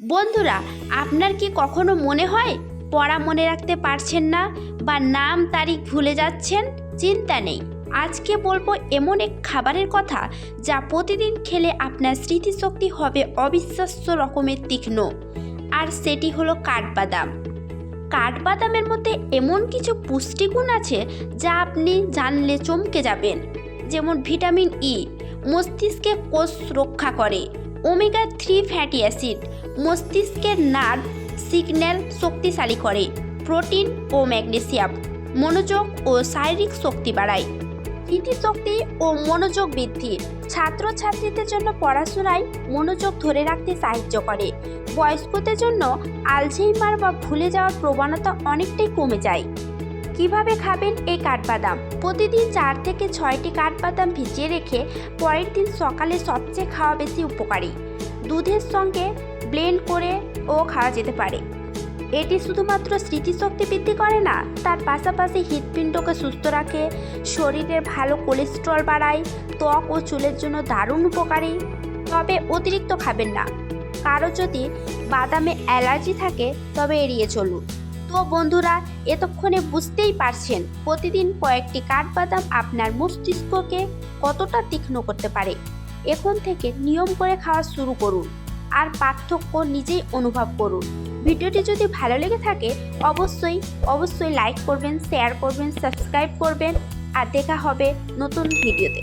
বন্ধুরা, আপনার কি কখনো মনে হয় পড়া মনে রাখতে পারছেন না বা নাম তারিখ ভুলে যাচ্ছেন? চিন্তা নেই। আজকে বলব এমন এক খাবারের কথা যা প্রতিদিন খেলে আপনার স্মৃতিশক্তি হবে অবিশ্বাস্য রকমের তীক্ষ্ণ। আর সেটি হলো কাঠবাদাম। কাঠবাদামের মধ্যে এমন কিছু পুষ্টিগুণ আছে যা আপনি জানলে চমকে যাবেন। যেমন ভিটামিন ই মস্তিষ্কে কোষ রক্ষা করে। ওমেগা থ্রি ফ্যাটি অ্যাসিড মস্তিষ্কের নার্ভ সিগন্যাল শক্তিশালী করে প্রোটিন ও ম্যাগনেসিয়াম মনোযোগ ও শারীরিক শক্তি বাড়ায়। স্মৃতিশক্তি ও মনোযোগ বৃদ্ধি ছাত্রছাত্রীদের জন্য পড়াশোনায় মনোযোগ ধরে রাখতে সাহায্য করে। বয়স্কদের জন্য আলঝেইমার বা ভুলে যাওয়ার প্রবণতা অনেকটাই কমে যায়। কীভাবে খাবেন এই কাঠবাদাম? প্রতিদিন চার থেকে ছয়টি কাঠবাদাম ভিজিয়ে রেখে পরের দিন সকালে সবচেয়ে খাওয়া বেশি উপকারী। দুধের সঙ্গে ব্লেন্ড করে ও খাওয়া যেতে পারে। এটি শুধুমাত্র স্মৃতিশক্তি বৃদ্ধি করে না, তার পাশাপাশি হৃৎপিণ্ডকে সুস্থ রাখে, শরীরের ভালো কোলেস্ট্রল বাড়ায়, ত্বক ও চুলের জন্য দারুণ উপকারী। তবে অতিরিক্ত খাবেন না। কারও যদি বাদামে অ্যালার্জি থাকে, তবে এড়িয়ে চলুন। তো বন্ধুরা, এতক্ষণে বুঝতেই পারছেন প্রতিদিন কয়েকটি কাঠবাদাম আপনার মস্তিষ্ককে কতটা তীক্ষ্ণ করতে পারে। এখন থেকে নিয়ম করে খাওয়া শুরু করুন আর পার্থক্য নিজেই অনুভব করুন। ভিডিওটি যদি ভালো লেগে থাকে, অবশ্যই অবশ্যই লাইক করবেন শেয়ার করবেন সাবস্ক্রাইব করবেন আর দেখা হবে নতুন ভিডিওতে।